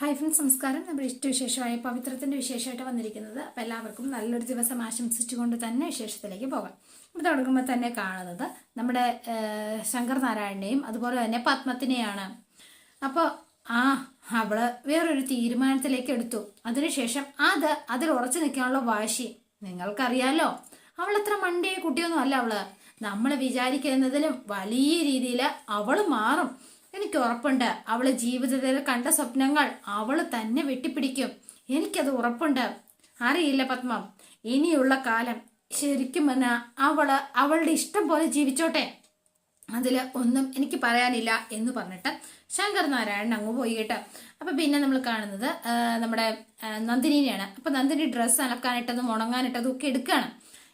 Hi friends നമസ്കാരം. നമ്മുടെ ഇഷ്ടവിശേഷമായ പവിത്രത്തിന്റെ വിശേഷമായിട്ട് വന്നിരിക്കുന്നത് അപ്പോൾ എല്ലാവർക്കും നല്ലൊരു ദിവസം ആശംസിച്ചുകൊണ്ട് തന്നെ വിശേഷത്തിലേക്ക് പോകാം. ഇവിടെ തുടങ്ങുമ്പോൾ തന്നെ കാണുന്നത് നമ്മുടെ ശങ്കർ നാരായണനെയും അതുപോലെ തന്നെ പത്മത്തിനെയാണ്. അപ്പോൾ ആ അവൾ വേറൊരു തീരുമാനത്തിലേക്ക് എടുത്തു. അതിനുശേഷം അത് അതിൽ ഉറച്ചു നിൽക്കാനുള്ള വാശി. നിങ്ങൾക്കറിയാലോ അവൾ അത്ര മണ്ടിയ കുട്ടിയൊന്നും അല്ല അവൾ. നമ്മൾ വിചാരിക്കുന്നതിലും വലിയ രീതിയിൽ അവൾ മാറും. എനിക്ക് ഉറപ്പുണ്ട്. അവൾ ജീവിതത്തിൽ കണ്ട സ്വപ്നങ്ങൾ അവൾ തന്നെ വെട്ടിപ്പിടിക്കും. എനിക്കത് ഉറപ്പുണ്ട്. അറിയില്ല പത്മം. ഇനിയുള്ള കാലം ശരിക്കും പറഞ്ഞാൽ അവൾ അവളുടെ ഇഷ്ടം പോലെ ജീവിച്ചോട്ടെ. അതിൽ ഒന്നും എനിക്ക് പറയാനില്ല എന്ന് പറഞ്ഞിട്ട് ശങ്കർ നാരായണൻ അങ്ങ് പോയി കേട്ടോ. അപ്പൊ പിന്നെ നമ്മൾ കാണുന്നത് നമ്മുടെ നന്ദിനിനെയാണ്. അപ്പൊ നന്ദിനി ഡ്രസ്സ് അലക്കാനിട്ടതും ഉണങ്ങാനിട്ടതും ഒക്കെ എടുക്കുകയാണ്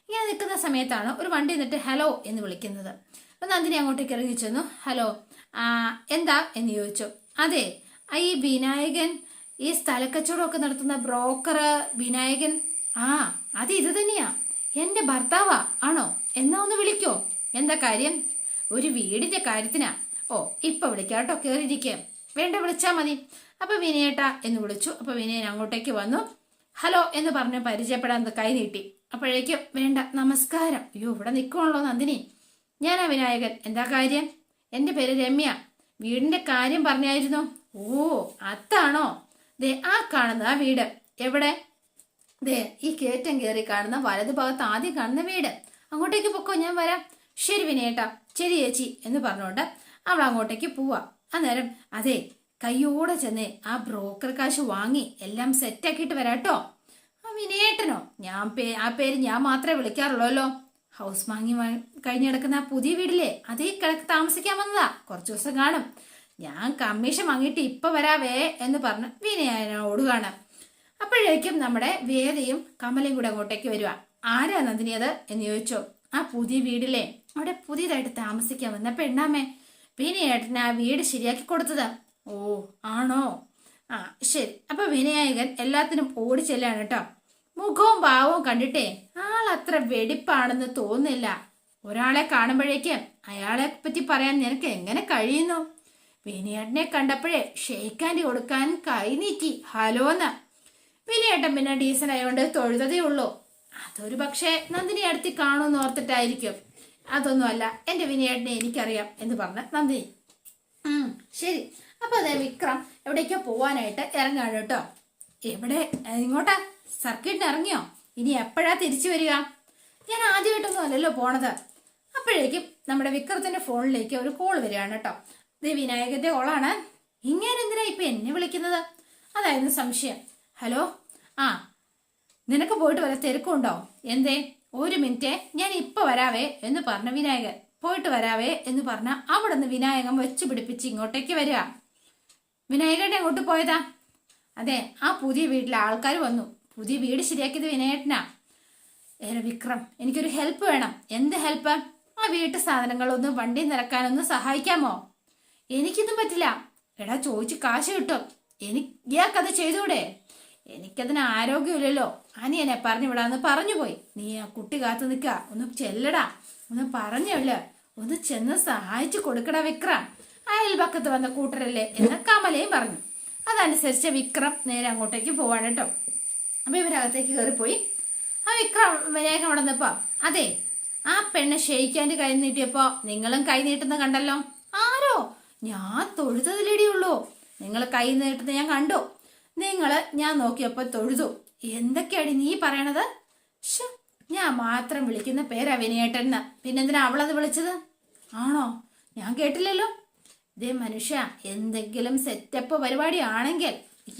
ഇങ്ങനെ നിൽക്കുന്ന സമയത്താണ് ഒരു വണ്ടി നിന്നിട്ട് ഹലോ എന്ന് വിളിക്കുന്നത്. അപ്പൊ നന്ദിനി അങ്ങോട്ടേക്ക് ഇറങ്ങി ചെന്നു. ഹലോ എന്താ എന്ന് ചോദിച്ചു. അതെ ആ, ഈ വിനായകൻ ഈ സ്ഥലക്കച്ചവടമൊക്കെ നടത്തുന്ന ബ്രോക്കർ വിനായകൻ ആ അത് ഇത് തന്നെയാ. എന്റെ ഭർത്താവാ ആണോ? എന്നാ ഒന്ന് വിളിക്കോ. എന്താ കാര്യം? ഒരു വീടിന്റെ കാര്യത്തിനാ. ഓ ഇപ്പൊ വിളിക്കാട്ടോ കേറിയിരിക്കുക വേണ്ട വിളിച്ചാ മതി. അപ്പൊ വിനയേട്ട എന്ന് വിളിച്ചു. അപ്പൊ വിനയൻ അങ്ങോട്ടേക്ക് വന്നു. ഹലോ എന്ന് പറഞ്ഞ് പരിചയപ്പെടാൻ കൈ നീട്ടി. അപ്പോഴേക്കും വേണ്ട നമസ്കാരം. അയ്യോ ഇവിടെ നിൽക്കുവാണല്ലോ നന്ദിനി. ഞാനാ വിനായകൻ. എന്താ കാര്യം? എന്റെ പേര് രമ്യ. വീടിന്റെ കാര്യം പറഞ്ഞായിരുന്നു? ഓ അതാണോ ദേ ആ കാണുന്ന ആ വീട്. എവിടെ? ദേ ഈ കേറ്റം കയറി കാണുന്ന വലതു ഭാഗത്ത് ആദ്യം കാണുന്ന വീട്. അങ്ങോട്ടേക്ക് പൊക്കോ ഞാൻ വരാം. ശരി വിനയേട്ടാ. ശരി ചേച്ചി എന്ന് പറഞ്ഞുകൊണ്ട് അവൾ അങ്ങോട്ടേക്ക് പോവാ. അന്നേരം അതെ കയ്യോടെ ചെന്ന് ആ ബ്രോക്കർ കാശ് വാങ്ങി എല്ലാം സെറ്റാക്കിയിട്ട് വരാട്ടോ. വിനയേട്ടനോ? ഞാൻ പേ ആ പേര് ഞാൻ മാത്രമേ വിളിക്കാറുള്ളൂല്ലോ. ഹൗസ് വാങ്ങി കഴിഞ്ഞ് കിടക്കുന്ന ആ പുതിയ വീടില്ലേ? അതേ കിടക്ക് താമസിക്കാൻ വന്നതാ. കുറച്ചു ദിവസം കാണും. ഞാൻ കമ്മീഷൻ വാങ്ങിയിട്ട് ഇപ്പൊ വരാവേ എന്ന് പറഞ്ഞ് വിനയനോട് കാണാം. അപ്പോഴേക്കും നമ്മുടെ വേദയും കമലയും കൂടെ അങ്ങോട്ടേക്ക് വരുക ആരാ നന്ദിനി അത്? എന്ന് ചോദിച്ചോ. ആ പുതിയ വീടില്ലേ? അവിടെ പുതിയതായിട്ട് താമസിക്കാൻ വന്ന പെണ്ണാമേ. വിനയേട്ടന് ആ വീട് ശരിയാക്കി കൊടുത്തത്. ഓ ആണോ? ആ ശരി. അപ്പൊ വിനയായകൻ എല്ലാത്തിനും ഓടി ചെല്ലാണ് കേട്ടോ മുഖവും ഭാവവും കണ്ടിട്ടേ ആൾ അത്ര വെടിപ്പാണെന്ന് തോന്നില്ല ഒരാളെ കാണുമ്പോഴേക്ക് അയാളെ പറ്റി പറയാൻ നിനക്ക് എങ്ങനെ കഴിയുന്നു? വിനിയേട്ടനെ കണ്ടപ്പോഴേ ഷെയ്ക്കാന്റെ കൊടുക്കാൻ കൈ നീക്കി ഹലോന്ന്. വിനിയേട്ടൻ പിന്നെ ഡീസൻ ആയതുകൊണ്ട് തൊഴുതതേ ഉള്ളൂ. അതൊരു പക്ഷേ നന്ദിനി അടുത്ത് കാണുമെന്ന് ഓർത്തിട്ടായിരിക്കും. അതൊന്നുമല്ല എന്റെ വിനിയേട്ടനെ എനിക്കറിയാം എന്ന് പറഞ്ഞ നന്ദിനി ശരി. അപ്പൊ അതെ വിക്രം എവിടേക്കോ പോവാനായിട്ട് ഇറങ്ങാണ് കേട്ടോ. എവിടെ? ഇങ്ങോട്ടാ സർക്കിട്ടിന് ഇറങ്ങിയോ ഇനി എപ്പോഴാ തിരിച്ചു വരിക? ഞാൻ ആദ്യമായിട്ടൊന്നും അല്ലല്ലോ പോണത്. അപ്പോഴേക്കും നമ്മുടെ വിക്രത്തിന്റെ ഫോണിലേക്ക് ഒരു കോൾ വരികയാണ് കേട്ടോ. ഇത് വിനായകന്റെ കോളാണ്. ഇങ്ങനെ എന്തിനാ ഇപ്പൊ എന്നെ വിളിക്കുന്നത്? അതായിരുന്നു സംശയം. ഹലോ? ആ നിനക്ക് പോയിട്ട് വല്ല തിരക്കുണ്ടോ? എന്തേ ഒരു മിനിറ്റ് ഞാൻ ഇപ്പൊ വരാവേ എന്ന് പറഞ്ഞ വിനായകൻ. പോയിട്ട് വരാവേ എന്ന് പറഞ്ഞ അവിടെ നിന്ന് വിനായകൻ വെച്ച് പിടിപ്പിച്ച് ഇങ്ങോട്ടേക്ക് വരിക. വിനായകന്റെ അങ്ങോട്ട് പോയതാ? അതെ ആ പുതിയ വീട്ടിലെ ആൾക്കാർ വന്നു. പുതിയ വീട് ശരിയാക്കിയത് വിനയേട്ടനാ. വിക്രം എനിക്കൊരു ഹെൽപ്പ് വേണം. എന്ത് ഹെൽപ്പ് ആ വീട്ടു സാധനങ്ങളൊന്നും വണ്ടി നിറക്കാനൊന്നും സഹായിക്കാമോ? എനിക്കിതും പറ്റില്ല. എടാ ചോദിച്ച് കാശ് കിട്ടും. എനിക്ക് ഇയാൾക്കത് ചെയ്തൂടെ? എനിക്കതിന് ആരോഗ്യമില്ലല്ലോ. അനിയനെ പറഞ്ഞു വിടാന്ന് പറഞ്ഞു പോയി നീ ആ കുട്ടി കാത്തു നിൽക്ക. ഒന്ന് ചെല്ലടാ. ഒന്ന് പറഞ്ഞല്ല ഒന്ന് ചെന്ന് സഹായിച്ചു കൊടുക്കടാ വിക്രം. അയൽപക്കത്ത് വന്ന കൂട്ടരല്ലേ? എന്ന് കമലയും പറഞ്ഞു. അതനുസരിച്ച് വിക്രം നേരെ അങ്ങോട്ടേക്ക് പോവാണ് കേട്ടോ. അപ്പൊ ഇവരകത്തേക്ക് കയറിപ്പോയി ആ വിക്രം വിനായകൻ അവിടെ നിന്നപ്പോ അതെ ആ പെണ്ണ് ഷെയ്ക്കാന്റെ കൈ നീട്ടിയപ്പോ നിങ്ങളും കൈ നീട്ടുന്ന കണ്ടല്ലോ. ആരോ? ഞാൻ തൊഴുതതിലിടിയുള്ളൂ നിങ്ങൾ കൈ നീട്ടുന്ന ഞാൻ കണ്ടു. നിങ്ങൾ ഞാൻ നോക്കിയപ്പോ തൊഴുതു. എന്തൊക്കെയാടി നീ പറയണത്? ഞാൻ മാത്രം വിളിക്കുന്ന പേരാ വിനയേട്ടൻ. പിന്നെന്തിനാ അവളത് വിളിച്ചത്? ആണോ? ഞാൻ കേട്ടില്ലല്ലോ. ഇതേ മനുഷ്യ എന്തെങ്കിലും സെറ്റപ്പ് പരിപാടി ആണെങ്കിൽ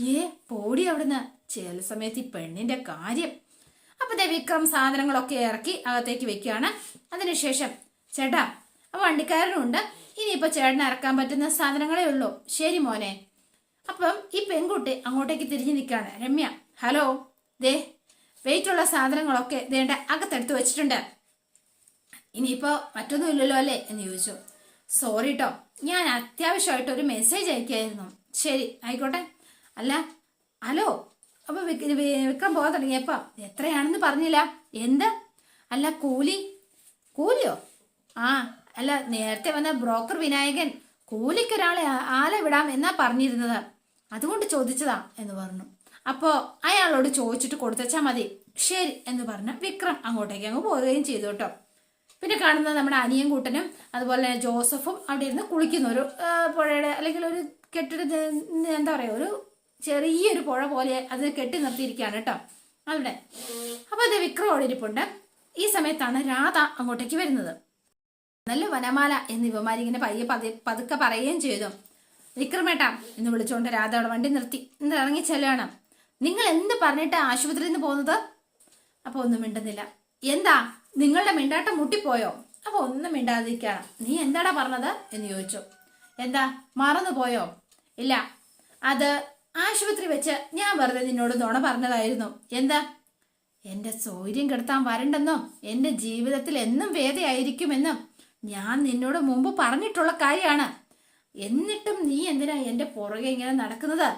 ഏ പോടി അവിടുന്ന്. ചില സമയത്ത് ഈ പെണ്ണിന്റെ കാര്യം. അപ്പൊ ദേ വിക്രം സാധനങ്ങളൊക്കെ ഇറക്കി അകത്തേക്ക് വെക്കുകയാണ്. അതിനുശേഷം ചേട്ടാ ആ വണ്ടിക്കാരനുണ്ട്. ഇനിയിപ്പോ ചേട്ടന് ഇറക്കാൻ പറ്റുന്ന സാധനങ്ങളേ ഉള്ളൂ. ശരി മോനെ. അപ്പം ഈ പെൺകുട്ടി അങ്ങോട്ടേക്ക് തിരിഞ്ഞു നിൽക്കുകയാണ്. രമ്യ ഹലോ. ദേ വെയിറ്റ് ഉള്ള സാധനങ്ങളൊക്കെ ദേണ്ട അകത്തെടുത്ത് വെച്ചിട്ടുണ്ട്. ഇനിയിപ്പോ മറ്റൊന്നും ഇല്ലല്ലോ അല്ലേ എന്ന് ചോദിച്ചു. സോറി കേട്ടോ ഞാൻ അത്യാവശ്യമായിട്ട് ഒരു മെസ്സേജ് അയക്കായിരുന്നു. ശരി ആയിക്കോട്ടെ. അല്ല ഹലോ. അപ്പൊ വിക്രം പോകാൻ തുടങ്ങിയപ്പോ എത്രയാണെന്ന് പറഞ്ഞില്ല. എന്ത്? അല്ല കൂലി. കൂലിയോ? ആ അല്ല നേരത്തെ വന്ന ബ്രോക്കർ വിനായകൻ കൂലിക്കൊരാളെ ആളെ വിടാം എന്നാ പറഞ്ഞിരുന്നത്. അതുകൊണ്ട് ചോദിച്ചതാ എന്ന് പറഞ്ഞു. അപ്പോൾ അയാളോട് ചോദിച്ചിട്ട് കൊടുത്തച്ചാൽ മതി. ശരി എന്ന് പറഞ്ഞ് വിക്രം അങ്ങോട്ടേക്ക് അങ്ങ് പോവുകയും ചെയ്തു കേട്ടോ. പിന്നെ കാണുന്ന നമ്മുടെ അനിയൻ കൂട്ടനും അതുപോലെ തന്നെ ജോസഫും അവിടെ ഇരുന്ന് കുളിക്കുന്ന ഒരു പുഴയുടെ അല്ലെങ്കിൽ ഒരു കെട്ടിട എന്താ പറയുക ഒരു ചെറിയൊരു പുഴ പോലെ അത് കെട്ടി നിർത്തിയിരിക്കുകയാണ് കേട്ടോ. അവിടെ. അപ്പോൾ അത് വിക്രം ഈ സമയത്താണ് രാധ അങ്ങോട്ടേക്ക് വരുന്നത്. നല്ല വനമാല എന്ന് ഇവമാരിങ്ങനെ പയ്യെ പതി പതുക്കെ പറയുകയും ചെയ്തു. വിക്രമേട്ടാ എന്ന് വിളിച്ചുകൊണ്ട് രാധ അവിടെ വണ്ടി നിർത്തി. എന്ത് ഇറങ്ങി ചെല്ലണം നിങ്ങൾ എന്ത് പറഞ്ഞിട്ട് ആശുപത്രിയിൽ നിന്ന് പോകുന്നത്? അപ്പൊ ഒന്നും മിണ്ടുന്നില്ല. എന്താ നിങ്ങളുടെ മിണ്ടാട്ടം മുട്ടിപ്പോയോ? അപ്പൊ ഒന്നും മിണ്ടാതിരിക്കണം നീ എന്താടാ പറഞ്ഞത്? എന്ന് ചോദിച്ചു. എന്താ മറന്നു പോയോ ഇല്ല അത് ആശുപത്രി വെച്ച് ഞാൻ വെറുതെ നിന്നോട് നുണ പറഞ്ഞതായിരുന്നു. എന്താ? എന്റെ സൗര്യം കെടുത്താൻ വരണ്ടെന്നും എന്റെ ജീവിതത്തിൽ എന്നും വേദയായിരിക്കുമെന്നും ഞാൻ നിന്നോട് മുമ്പ് പറഞ്ഞിട്ടുള്ള കാര്യമാണ്. എന്നിട്ടും നീ എന്തിനാ എന്റെ പുറകെ ഇങ്ങനെ നടക്കുന്നത്?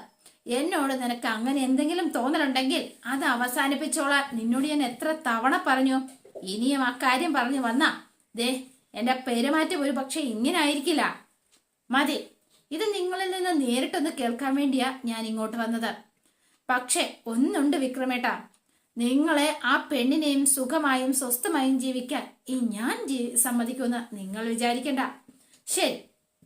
എന്നോട് നിനക്ക് അങ്ങനെ എന്തെങ്കിലും തോന്നലുണ്ടെങ്കിൽ അത് അവസാനിപ്പിച്ചോളാൻ നിന്നോട് ഞാൻ എത്ര തവണ പറഞ്ഞു. ഇനിയും ആ കാര്യം പറഞ്ഞു വന്നാ ദേ എന്റെ പെരുമാറ്റം ഒരു പക്ഷെ ഇങ്ങനെ ആയിരിക്കില്ല മതി. ഇത് നിങ്ങളിൽ നിന്ന് നേരിട്ടൊന്ന് കേൾക്കാൻ വേണ്ടിയാ ഞാൻ ഇങ്ങോട്ട് വന്നത്. പക്ഷെ ഒന്നുണ്ട് വിക്രമേട്ട. നിങ്ങളെ ആ പെണ്ണിനെയും സുഖമായും സ്വസ്ഥമായും ജീവിക്കാൻ ഈ ഞാൻ ജീ- സമ്മതിക്കുമെന്ന് നിങ്ങൾ വിചാരിക്കണ്ട. ശരി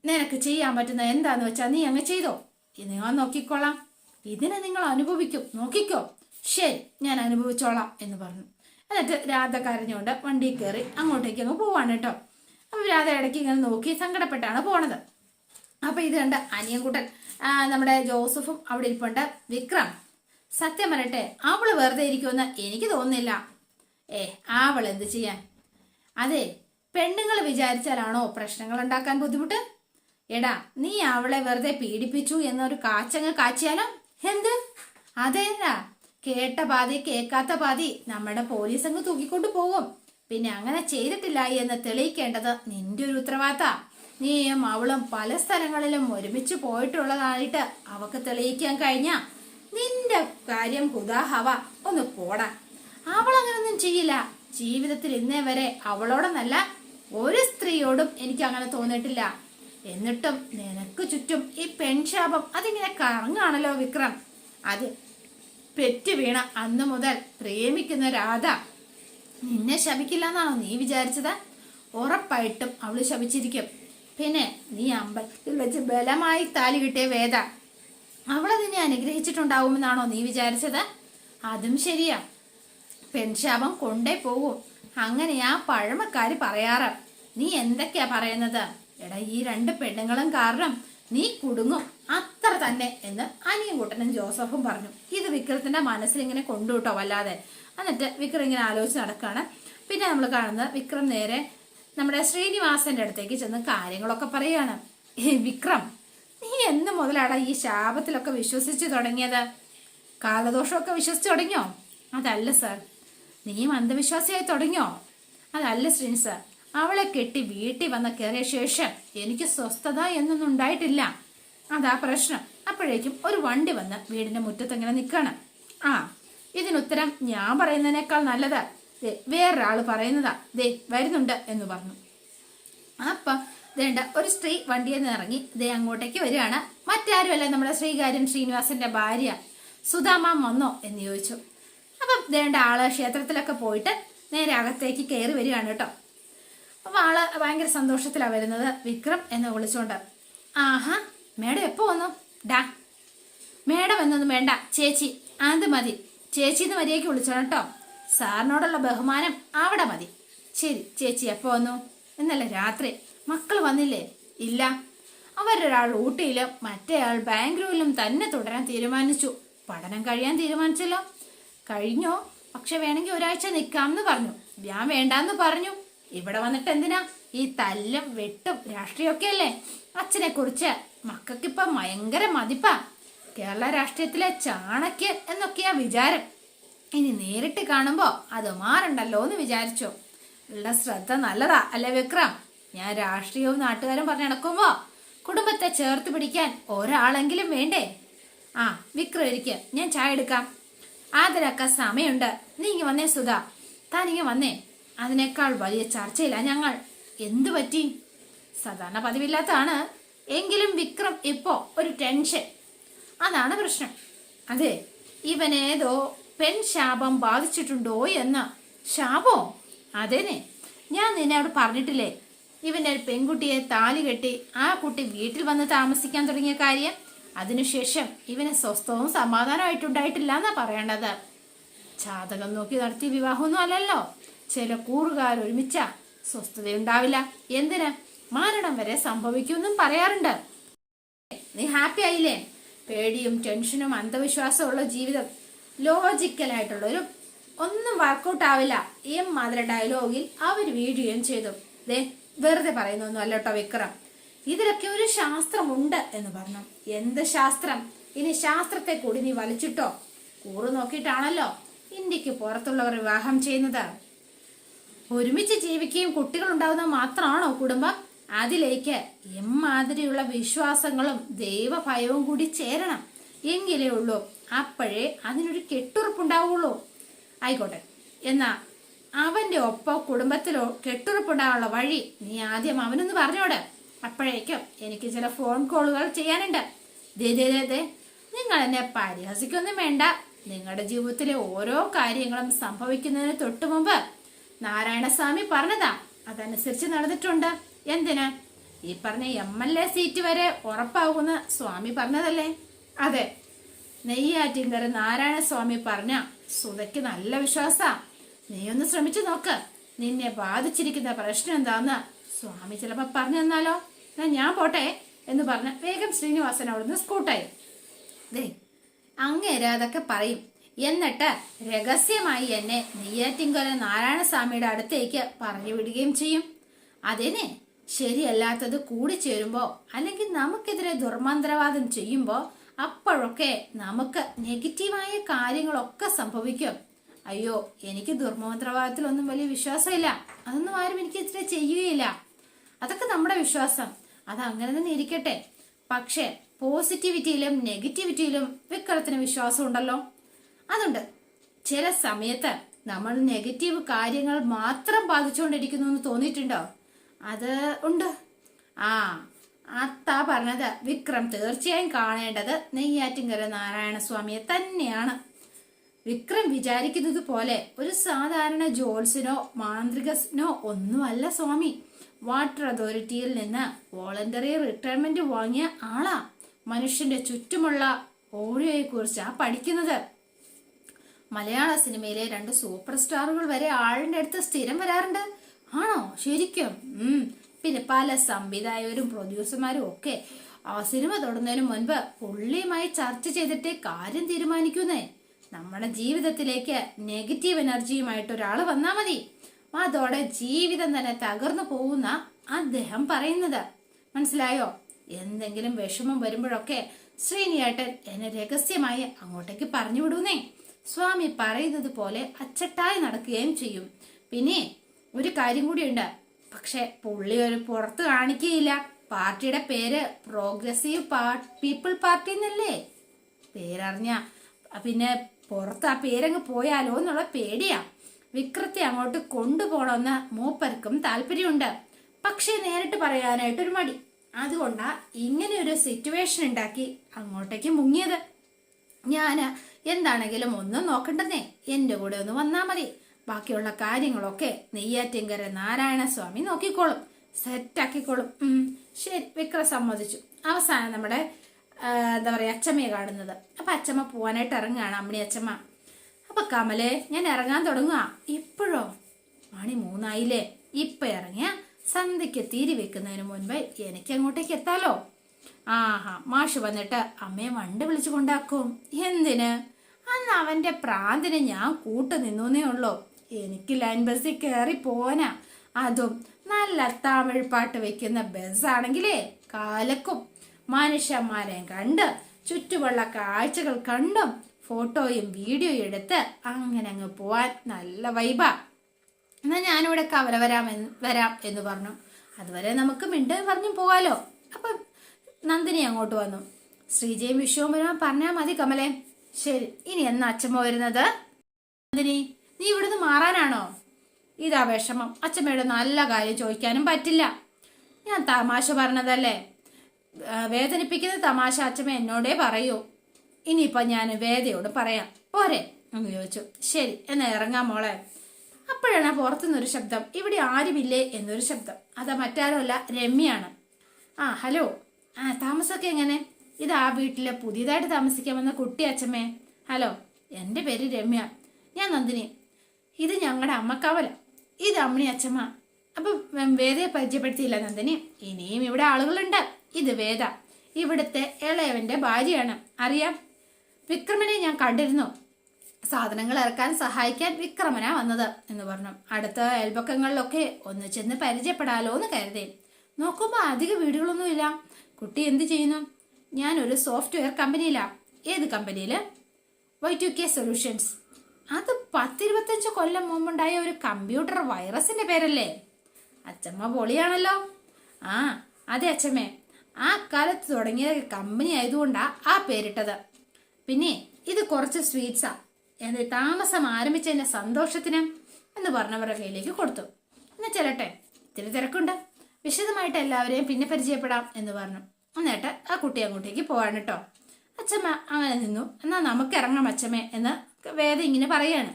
നിനക്ക് ചെയ്യാൻ പറ്റുന്ന എന്താന്ന് വെച്ചാൽ നീ അങ്ങ് ചെയ്തോ. ഞാൻ നോക്കിക്കോളാം. ഇതിനെ നിങ്ങൾ അനുഭവിക്കും. നോക്കിക്കോ. ശരി ഞാൻ അനുഭവിച്ചോളാം എന്ന് പറഞ്ഞു. എന്നിട്ട് രാധ കരഞ്ഞുകൊണ്ട് വണ്ടി കയറി അങ്ങോട്ടേക്ക് അങ്ങ് പോവാണ് കേട്ടോ. അപ്പൊ രാധ ഇടയ്ക്ക് ഇങ്ങനെ നോക്കി സങ്കടപ്പെട്ടാണ് പോണത്. അപ്പൊ ഇത് കണ്ട് അനിയൻകുട്ടൻ നമ്മുടെ ജോസഫും അവിടെ ഇരിപ്പുണ്ട്. വിക്രം സത്യം പറയട്ടെ അവൾ വെറുതെ ഇരിക്കുമെന്ന് എനിക്ക് തോന്നുന്നില്ല. ഏ അവൾ എന്ത് ചെയ്യാൻ? അതെ പെണ്ണുങ്ങൾ വിചാരിച്ചാലാണോ പ്രശ്നങ്ങൾ ഉണ്ടാക്കാൻ ബുദ്ധിമുട്ട്? എടാ നീ അവളെ വെറുതെ പീഡിപ്പിച്ചു എന്നൊരു കാച്ചങ്ങ് കാച്ചിയാലോ? എന്ത്? അതേടാ കേട്ട പാതി കേൾക്കാത്ത പാതി നമ്മുടെ പോലീസ് അങ്ങ് തൂക്കിക്കൊണ്ട് പോകും. പിന്നെ അങ്ങനെ ചെയ്തിട്ടില്ല എന്ന് തെളിയിക്കേണ്ടത് നിന്റെ ഒരു ഉത്തരവാദിത്ത. നീയും അവളും പല സ്ഥലങ്ങളിലും ഒരുമിച്ച് പോയിട്ടുള്ളതായിട്ട് അവക്ക് തെളിയിക്കാൻ കഴിഞ്ഞ നിന്റെ കാര്യം കുതാഹവ ഒന്ന് പോടാ. അവൾ അങ്ങനൊന്നും ചെയ്യില്ല. ജീവിതത്തിൽ ഇന്നേ വരെ അവളോടൊന്നല്ല ഒരു സ്ത്രീയോടും എനിക്ക് അങ്ങനെ തോന്നിയിട്ടില്ല. എന്നിട്ടും നിനക്ക് ചുറ്റും ഈ പെൺശാപം അതിങ്ങനെ കറങ്ങാണല്ലോ വിക്രം. അത് പെറ്റു വീണ അന്നു മുതൽ പ്രേമിക്കുന്ന രാധ. നിന്നെ ശപിക്കില്ല എന്നാണോ നീ വിചാരിച്ചത്? ഉറപ്പായിട്ടും അവൾ ശപിച്ചിരിക്കും. പിന്നെ നീ അമ്പലത്തിൽ വെച്ച് ബലമായി താലി കിട്ടിയ വേദ അവളെ നിന്നെ അനുഗ്രഹിച്ചിട്ടുണ്ടാവുമെന്നാണോ നീ വിചാരിച്ചത്? അതും ശരിയാ. പെൺശാപം കൊണ്ടേ പോകും അങ്ങനെയാ പഴമക്കാര് പറയാറ്. നീ എന്തൊക്കെയാ പറയുന്നത്? എടാ ഈ രണ്ട് പെണ്ണുങ്ങളും കാരണം നീ കുടുങ്ങും. അത്ര തന്നെ എന്ന് അനിയൻകുട്ടനും ജോസഫും പറഞ്ഞു. ഇത് വിക്രത്തിന്റെ മനസ്സിൽ ഇങ്ങനെ കൊണ്ടുവിട്ടോ വല്ലാതെ. എന്നിട്ട് വിക്രം ഇങ്ങനെ ആലോചിച്ച് നടക്കുകയാണ് പിന്നെ നമ്മൾ കാണുന്നത് വിക്രം നേരെ നമ്മുടെ ശ്രീനിവാസന്റെ അടുത്തേക്ക് ചെന്ന് കാര്യങ്ങളൊക്കെ പറയാണ്. "ഏ, വിക്രം നീ എന്ന് മുതലാടാ ഈ ശാപത്തിലൊക്കെ വിശ്വസിച്ചു തുടങ്ങിയത്? കാലദോഷമൊക്കെ വിശ്വസിച്ചു തുടങ്ങിയോ? അതല്ല സർ. നീയും അന്ധവിശ്വാസിയായി തുടങ്ങിയോ? അതല്ല ശ്രീനി സർ. അവളെ കെട്ടി വീട്ടിൽ വന്ന കയറിയ ശേഷം എനിക്ക് സ്വസ്ഥത എന്നൊന്നും ഉണ്ടായിട്ടില്ല. അതാ പ്രശ്നം. അപ്പോഴേക്കും ഒരു വണ്ടി വന്ന് വീടിന്റെ മുറ്റത്ത് ഇങ്ങനെ നിൽക്കണം ആ ഇതിനുത്തരം ഞാൻ പറയുന്നതിനേക്കാൾ നല്ലത് ദേ വേറൊരാൾ പറയുന്നതാ ദേ വരുന്നുണ്ട് എന്ന് പറഞ്ഞു. അപ്പം ദേണ്ട ഒരു സ്ത്രീ വണ്ടിയിൽ നിന്ന് ഇറങ്ങി ദേ അങ്ങോട്ടേക്ക് വരികയാണ്. മറ്റാരുമല്ല നമ്മുടെ ശ്രീകാര്യൻ ശ്രീനിവാസന്റെ ഭാര്യ സുധാമ വന്നോ എന്ന് ചോദിച്ചു. അപ്പം ദേണ്ട ആൾ ക്ഷേത്രത്തിലൊക്കെ പോയിട്ട് നേരെ അകത്തേക്ക് കയറി വരികയാണ് കേട്ടോ. അപ്പൊ ആൾ ഭയങ്കര സന്തോഷത്തിലാണ് വരുന്നത് വിക്രം എന്ന് വിളിച്ചോണ്ട്. ആഹാ മേഡം എപ്പോ വന്നു? ഡാ മേഡം എന്നൊന്നും വേണ്ട ചേച്ചി അത് മതി. ചേച്ചി എന്ന് മര്യാദയ്ക്ക് വിളിച്ചോണം കേട്ടോ. സാറിനോടുള്ള ബഹുമാനം അവിടെ മതി. ശരി ചേച്ചി എപ്പോ വന്നു? എന്നല്ല രാത്രി. മക്കൾ വന്നില്ലേ? ഇല്ല. അവരൊരാൾ ഊട്ടിയിലും മറ്റേയാൾ ബാംഗ്ലൂരിലും തന്നെ തുടരാൻ തീരുമാനിച്ചു. പഠനം കഴിയാൻ തീരുമാനിച്ചല്ലോ. കഴിഞ്ഞോ? പക്ഷെ വേണമെങ്കിൽ ഒരാഴ്ച നിൽക്കാമെന്ന് പറഞ്ഞു. ഞാൻ വേണ്ടാന്ന് പറഞ്ഞു. ഇവിടെ വന്നിട്ട് എന്തിനാ? ഈ തല്ലും വെട്ടും രാഷ്ട്രീയമൊക്കെ അല്ലേ അച്ഛനെ കുറിച്ച് മക്കൾക്കിപ്പം ഭയങ്കര മതിപ്പാ. കേരള രാഷ്ട്രീയത്തിലെ ചാണക്യൻ എന്നൊക്കെയാ വിചാരം. ഇനി നേരിട്ട് കാണുമ്പോ അത് മാറണ്ടല്ലോ എന്ന് വിചാരിച്ചു. ഉള്ള ശ്രദ്ധ നല്ലതാ അല്ലെ വിക്രം? ഞാൻ രാഷ്ട്രീയവും നാട്ടുകാരും പറഞ്ഞു നടക്കുമ്പോ കുടുംബത്തെ ചേർത്ത് പിടിക്കാൻ ഒരാളെങ്കിലും വേണ്ടേ? ആ വിക്രം ഇരിക്ക. ഞാൻ ചായ എടുക്കാം. ആദരക്ക സമയമുണ്ട്. നീ ഇങ്ങ വന്നേ സുധ. ഇങ്ങ വന്നേ. അതിനേക്കാൾ വലിയ ചർച്ചയില്ല ഞങ്ങൾ. എന്തു പറ്റി? സാധാരണ പതിവില്ലാത്തതാണ്. എങ്കിലും വിക്രം ഇപ്പോ ഒരു ടെൻഷൻ. അതാണ് പ്രശ്നം. അതെ ഇവനേതോ പെൺ ശാപം ബാധിച്ചിട്ടുണ്ടോ എന്ന്. ശാപോ? അതേനെ ഞാൻ നിന്നെ അവിടെ പറഞ്ഞിട്ടില്ലേ? ഇവന്റെ പെൺകുട്ടിയെ താലി കെട്ടി ആ കുട്ടി വീട്ടിൽ വന്ന് താമസിക്കാൻ തുടങ്ങിയ കാര്യം. അതിനുശേഷം ഇവന് സ്വസ്ഥവും സമാധാനമായിട്ടുണ്ടായിട്ടില്ല എന്നാ പറയേണ്ടത്. ജാതകം നോക്കി നടത്തിയ വിവാഹമൊന്നും അല്ലല്ലോ. ചില കൂറുകാർ ഒരുമിച്ച സ്വസ്ഥതയുണ്ടാവില്ല. എന്തിന്? മരണം വരെ സംഭവിക്കുമെന്നും പറയാറുണ്ട്. നീ ഹാപ്പി ആയില്ലേ? പേടിയും ടെൻഷനും അന്ധവിശ്വാസമുള്ള ജീവിതം ലോജിക്കലായിട്ടുള്ള ഒരു ഒന്നും വർക്കൗട്ട് ആവില്ല. ഈ മാതിരി ഡയലോഗിൽ അവർ വീഴുകയും ചെയ്തു. ദേ വെറുതെ പറയുന്നൊന്നും അല്ലോട്ടോ വിക്രം. ഇതിലൊക്കെ ഒരു ശാസ്ത്രമുണ്ട് എന്ന് പറഞ്ഞു. എന്ത് ശാസ്ത്രം? ഇനി ശാസ്ത്രത്തെ കൂടി നീ വലിച്ചിട്ടോ? കൂറ് നോക്കിയിട്ടാണല്ലോ ഇന്ത്യയ്ക്ക് പുറത്തുള്ളവർ വിവാഹം ചെയ്യുന്നത്. ഒരുമിച്ച് ജീവിക്കുകയും കുട്ടികൾ ഉണ്ടാവുന്നത് മാത്രമാണോ കുടുംബം? അതിലേക്ക് എമ്മാതിരിയുള്ള വിശ്വാസങ്ങളും ദൈവഭയവും കൂടി ചേരണം. എങ്കിലേ ഉള്ളൂ. അപ്പോഴേ അതിനൊരു കെട്ടുറപ്പുണ്ടാവുള്ളൂ. ആയിക്കോട്ടെ. എന്നാ അവന്റെ ഒപ്പം കുടുംബത്തിലോ കെട്ടുറപ്പുണ്ടാവാനുള്ള വഴി നീ ആദ്യം അവനൊന്ന് പറഞ്ഞോട്. അപ്പോഴേക്കും എനിക്ക് ചില ഫോൺ കോളുകൾ ചെയ്യാനുണ്ട്. ദേ ദേ ദേ നിങ്ങൾ എന്നെ പരിഹസിക്കൊന്നും വേണ്ട. നിങ്ങളുടെ ജീവിതത്തിലെ ഓരോ കാര്യങ്ങളും സംഭവിക്കുന്നതിന് തൊട്ടു മുമ്പ് നാരായണസ്വാമി പറഞ്ഞതാ. അതനുസരിച്ച് നടന്നിട്ടുണ്ട്. എന്തിന്? ഈ പറഞ്ഞ എം എൽ എ സീറ്റ് വരെ ഉറപ്പാകുന്ന സ്വാമി പറഞ്ഞതല്ലേ? അതെ. നെയ്യാറ്റിങ്കര നാരായണസ്വാമി പറഞ്ഞ സുതയ്ക്ക് നല്ല വിശ്വാസാ. നീയൊന്ന് ശ്രമിച്ചു നോക്ക്. നിന്നെ ബാധിച്ചിരിക്കുന്ന പ്രശ്നം എന്താന്ന് സ്വാമി ചിലപ്പോ പറഞ്ഞു തന്നാലോ? ഞാൻ പോട്ടെ എന്ന് പറഞ്ഞ വേഗം ശ്രീനിവാസൻ അവിടുന്ന് സ്കൂട്ടായി. ദേ അങ്ങേരെ അതൊക്കെ പറയും. എന്നിട്ട് രഹസ്യമായി എന്നെ നെയ്യാറ്റിങ്കര നാരായണസ്വാമിയുടെ അടുത്തേക്ക് പറഞ്ഞു വിടുകയും ചെയ്യും. അതിനെ ശരിയല്ലാത്തത് കൂടി ചേരുമ്പോ അല്ലെങ്കിൽ നമുക്കെതിരെ ദുർമന്ത്രവാദം ചെയ്യുമ്പോ അപ്പോഴൊക്കെ നമുക്ക് നെഗറ്റീവായ കാര്യങ്ങളൊക്കെ സംഭവിക്കും. അയ്യോ എനിക്ക് ദുർമന്ത്രവാദത്തിലൊന്നും വലിയ വിശ്വാസമില്ല. അതൊന്നും ആരും എനിക്ക് ഇത്ര ചെയ്യുകയില്ല. അതൊക്കെ നമ്മുടെ വിശ്വാസം. അത് അങ്ങനെ തന്നെ ഇരിക്കട്ടെ. പക്ഷേ പോസിറ്റിവിറ്റിയിലും നെഗറ്റിവിറ്റിയിലും വിക്രത്തിന് വിശ്വാസം ഉണ്ടല്ലോ അതുണ്ട്. ചില സമയത്ത് നമ്മൾ നെഗറ്റീവ് കാര്യങ്ങൾ മാത്രം ബാധിച്ചുകൊണ്ടിരിക്കുന്നു എന്ന് തോന്നിയിട്ടുണ്ടോ? അത് ഉണ്ട്. ആ അത്താ പറഞ്ഞത്? വിക്രം തീർച്ചയായും കാണേണ്ടത് നെയ്യാറ്റിങ്കര നാരായണസ്വാമിയെ തന്നെയാണ്. വിക്രം വിചാരിക്കുന്നത് പോലെ ഒരു സാധാരണ ജോൽസിനോ മാന്ത്രികനോ ഒന്നുമല്ല സ്വാമി. വാട്ടർ അതോറിറ്റിയിൽ നിന്ന് വോളണ്ടറി റിട്ടയർമെന്റ് വാങ്ങിയ ആളാ. മനുഷ്യന്റെ ചുറ്റുമുള്ള ഓഡിയോയെ കുറിച്ചാ പഠിക്കുന്നത്. മലയാള സിനിമയിലെ രണ്ട് സൂപ്പർ സ്റ്റാറുകൾ വരെ ആളിന്റെ അടുത്ത് സ്ഥിരം വരാറുണ്ട്. ആണോ? ശരിക്കും. പിന്നെ പല സംവിധായകരും പ്രൊഡ്യൂസർമാരും ഒക്കെ ആ സിനിമ തുടങ്ങുന്നതിന് മുൻപ് പുള്ളിയുമായി ചർച്ച ചെയ്തിട്ടേ കാര്യം തീരുമാനിക്കുന്നേ. നമ്മുടെ ജീവിതത്തിലേക്ക് നെഗറ്റീവ് എനർജിയുമായിട്ട് ഒരാൾ വന്നാ മതി. അതോടെ ജീവിതം തന്നെ തകർന്നു പോകുന്ന അദ്ദേഹം പറയുന്നത്. മനസ്സിലായോ? എന്തെങ്കിലും വിഷമം വരുമ്പോഴൊക്കെ ശ്രീനിയേട്ടൻ എന്നെ രഹസ്യമായി അങ്ങോട്ടേക്ക് പറഞ്ഞു വിടുന്നേ. സ്വാമി പറയുന്നത് പോലെ അച്ചട്ടായി നടക്കുകയും ചെയ്യും. പിന്നെ ഒരു കാര്യം കൂടിയുണ്ട്. പക്ഷെ പുള്ളി ഒരു പുറത്ത് കാണിക്കുകയില്ല. പാർട്ടിയുടെ പേര് പ്രോഗ്രസീവ് പീപ്പിൾ പാർട്ടി എന്നല്ലേ? പേരറിഞ്ഞ പിന്നെ പുറത്ത് ആ പേരങ്ങ് പോയാലോ എന്നുള്ള പേടിയാ. വിക്രത്തെ അങ്ങോട്ട് കൊണ്ടുപോകണമെന്ന് മൂപ്പർക്കും താല്പര്യമുണ്ട്. പക്ഷെ നേരിട്ട് പറയാനായിട്ട് ഒരു മടി. അതുകൊണ്ടാ ഇങ്ങനെ ഒരു സിറ്റുവേഷൻ ഉണ്ടാക്കി അങ്ങോട്ടേക്ക് മുങ്ങിയത്. ഞാൻ എന്താണെങ്കിലും ഒന്നും നോക്കണ്ടെന്നേ. എന്റെ കൂടെ ഒന്ന് വന്നാ മതി. ബാക്കിയുള്ള കാര്യങ്ങളൊക്കെ നെയ്യാറ്റിങ്കര നാരായണ സ്വാമി നോക്കിക്കോളും സെറ്റാക്കിക്കോളും ശരി വിക്രം സമ്മതിച്ചു. അവസാനം നമ്മുടെ എന്താ പറയാ അച്ചമ്മയെ കാണുന്നത്. അപ്പൊ അച്ചമ്മ പോവാനായിട്ട് ഇറങ്ങുകയാണ് അമ്മണി അച്ചമ്മ. അപ്പൊ കമലെ ഞാൻ ഇറങ്ങാൻ തുടങ്ങുക. ഇപ്പോഴോ? മണി മൂന്നായില്ലേ? ഇപ്പൊ ഇറങ്ങിയ സന്ധ്യക്ക് തീരി വെക്കുന്നതിന് മുൻപ് എനിക്ക് അങ്ങോട്ടേക്ക് എത്താലോ? ആഹാ മാഷ് വന്നിട്ട് അമ്മയെ വണ്ടി വിളിച്ചു കൊണ്ടാക്കും. എന്തിന്? അന്ന് അവന്റെ പ്രാന്തിന് ഞാൻ കൂട്ടു നിന്നേ ഉള്ളൂ. എനിക്ക് ലൈൻ ബസ്സിൽ കയറി പോവാനാ. അതും നല്ല തമിഴ് പാട്ട് വെക്കുന്ന ബസ്സാണെങ്കിലേ കാലക്കും. മനുഷ്യന്മാരെ കണ്ട് ചുറ്റുമുള്ള കാഴ്ചകൾ കണ്ടും ഫോട്ടോയും വീഡിയോയും എടുത്ത് അങ്ങനെ അങ്ങ് പോവാൻ നല്ല വൈബാ. എന്നാ ഞാനിവിടെ കവല വരാം വരാം എന്ന് പറഞ്ഞു. അതുവരെ നമുക്ക് മിണ്ട് പറഞ്ഞു പോകാലോ അപ്പം നന്ദിനി അങ്ങോട്ട് വന്നു. ശ്രീജയും വിശ്വംബരവും പറഞ്ഞാൽ മതി കമലേ. ശരി ഇനി എന്നാ അച്ഛമ്മ വരുന്നത്? നന്ദിനി നീ ഇവിടുന്ന് മാറാനാണോ? ഇതാ വിഷമം. അച്ഛമ്മയുടെ നല്ല കാര്യം ചോദിക്കാനും പറ്റില്ല. ഞാൻ തമാശ പറഞ്ഞതല്ലേ? വേദനിപ്പിക്കുന്ന തമാശ അച്ഛമ്മ എന്നോടേ പറയൂ. ഇനിയിപ്പോൾ ഞാൻ വേദയോട് പറയാം. പോരെ എന്ന് ചോദിച്ചു. ശരി എന്നാ ഇറങ്ങാം മോളെ. അപ്പോഴാണ് പുറത്തുനിന്നൊരു ശബ്ദം. ഇവിടെ ആരുമില്ലേ എന്നൊരു ശബ്ദം. അതാ മറ്റാരുമല്ല രമ്യാണ് ആ ഹലോ. ആ താമസമൊക്കെ എങ്ങനെ? ഇത് ആ വീട്ടിലെ പുതിയതായിട്ട് താമസിക്കാൻ വന്ന കുട്ടി അച്ഛമ്മേ. ഹലോ എന്റെ പേര് രമ്യ. ഞാൻ നന്ദിനി. ഇത് ഞങ്ങളുടെ അമ്മക്കാവല. ഇത് അമ്മണി അച്ഛമ്മ. അപ്പം വേദയെ പരിചയപ്പെടുത്തിയില്ല നന്ദിനി. ഇനിയും ഇവിടെ ആളുകളുണ്ട്. ഇത് വേദ. ഇവിടുത്തെ ഇളയവന്റെ ഭാര്യയാണ്. അറിയാം? വിക്രമനെ ഞാൻ കണ്ടിരുന്നു. സാധനങ്ങൾ ഇറക്കാൻ സഹായിക്കാൻ വിക്രമനാ വന്നത് എന്ന് പറഞ്ഞു. അടുത്ത അയൽപക്കങ്ങളിലൊക്കെ ഒന്ന് ചെന്ന് പരിചയപ്പെടാലോ എന്ന് കരുതി. നോക്കുമ്പോൾ അധിക വീടുകളൊന്നുമില്ല കുട്ടി എന്ത് ചെയ്യുന്നു? ഞാൻ ഒരു സോഫ്റ്റ്വെയർ കമ്പനിയിലാ. ഏത് കമ്പനിയിൽ? വൈ ടു കെ സൊല്യൂഷൻസ് അത് പത്തിരുപത്തഞ്ച് കൊല്ലം മുമ്പുണ്ടായ ഒരു കമ്പ്യൂട്ടർ വൈറസിന്റെ പേരല്ലേ? അച്ചമ്മ പൊളിയാണല്ലോ. ആ അതെ അച്ചമ്മേ. ആ കാലത്ത് തുടങ്ങിയ കമ്പനി ആയതുകൊണ്ടാ ആ പേരിട്ടത്. പിന്നെ ഇത് കുറച്ച് സ്വീറ്റ്സാ. എന്റെ താമസം ആരംഭിച്ചതിന്റെ സന്തോഷത്തിന് എന്ന് പറഞ്ഞവരുടെ കയ്യിലേക്ക് കൊടുത്തു. എന്നാ ചെല്ലട്ടെ ഇത്തിരി തിരക്കുണ്ട്. വിശദമായിട്ട് എല്ലാവരെയും പിന്നെ പരിചയപ്പെടാം എന്ന് പറഞ്ഞു. എന്നിട്ട് ആ കുട്ടി അങ്ങോട്ടേക്ക് പോവാണ് കേട്ടോ. അച്ഛമ്മ അങ്ങനെ നിന്നു. എന്നാ നമുക്ക് ഇറങ്ങാം അച്ഛമ്മേ എന്ന് വേദ ഇങ്ങനെ പറയാണ്.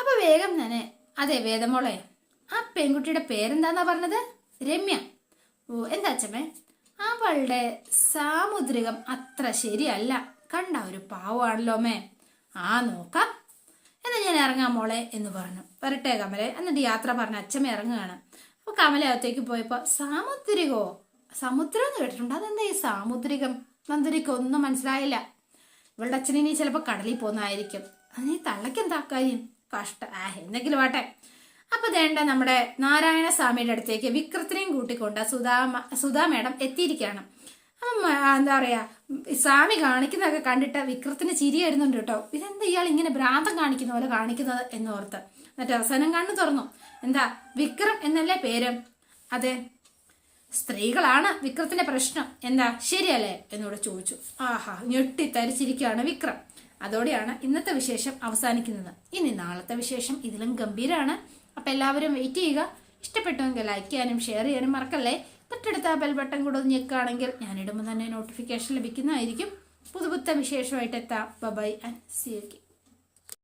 അപ്പൊ വേഗം തന്നെ അതെ വേദമോളെ ആ പെൺകുട്ടിയുടെ പേരെന്താന്നാ പറഞ്ഞത്? രമ്യ. ഓ എന്താ അച്ഛമ്മേ? അവളുടെ സാമുദ്രികം അത്ര ശരിയല്ല. കണ്ട ഒരു പാവമാണല്ലോ മേ ആ നോക്കാം. എന്നാ ഞാൻ ഇറങ്ങാം മോളെ എന്ന് പറഞ്ഞു. വരട്ടെ കമലെ. എന്നിട്ട് യാത്ര പറഞ്ഞ അച്ഛമ്മ ഇറങ്ങുകയാണ്. അപ്പൊ കമല അകത്തേക്ക് പോയപ്പോ സാമുദ്രികോ? സമുദ്രം എന്ന് കേട്ടിട്ടുണ്ട്? അതെന്താ ഈ സാമുദ്രികം? നന്ദുരിക്ക് ഒന്നും മനസ്സിലായില്ല. ഇവളുടെ അച്ഛനിനി ചിലപ്പോൾ കടലിൽ പോകുന്നതായിരിക്കും. അതിന് തള്ളക്കെന്താ കാര്യം? കഷ്ട ആ എന്തെങ്കിലും ആട്ടെ അപ്പൊ വേണ്ട നമ്മുടെ നാരായണ സ്വാമിയുടെ അടുത്തേക്ക് വിക്രത്തിനെയും കൂട്ടിക്കൊണ്ട് സുധാമ സുധാ മേഡം എത്തിയിരിക്കുകയാണ്. എന്താ പറയാ സ്വാമി കാണിക്കുന്നതൊക്കെ കണ്ടിട്ട് വിക്രത്തിന് ചിരി വരുന്നുണ്ട് കേട്ടോ. ഇതെന്താ ഇയാൾ ഇങ്ങനെ ഭ്രാന്തം കാണിക്കുന്ന പോലെ കാണിക്കുന്നത് എന്ന് ഓർത്ത് എന്നിട്ട് അവസാനം കണ്ണു തുറന്നു. എന്താ വിക്രം എന്നല്ലേ പേര്? അതെ സ്ത്രീകളാണ് വിക്രത്തിന്റെ പ്രശ്നം. എന്താ? ശരിയല്ലേ? എന്നോട് ചോദിച്ചു. ആഹാ ഞെട്ടിത്തരിച്ചിരിക്കുകയാണ് വിക്രം. അതോടെയാണ് ഇന്നത്തെ വിശേഷം അവസാനിക്കുന്നത്. ഇനി നാളത്തെ വിശേഷം ഇതിലും ഗംഭീരമാണ് അപ്പൊ എല്ലാവരും വെയിറ്റ് ചെയ്യുക. ഇഷ്ടപ്പെട്ടുവെങ്കിൽ ലൈക്ക് ചെയ്യാനും ഷെയർ ചെയ്യാനും മറക്കല്ലേ? തൊട്ടടുത്ത ആ ബെൽ ബട്ടൺ കൂടെ ഒന്ന് ഞെക്കുകയാണെങ്കിൽ ഞാനിടുമ്പോൾ തന്നെ നോട്ടിഫിക്കേഷൻ ലഭിക്കുന്നതായിരിക്കും. പുതുപുത്ത വിശേഷമായിട്ട് എത്താം. By and C U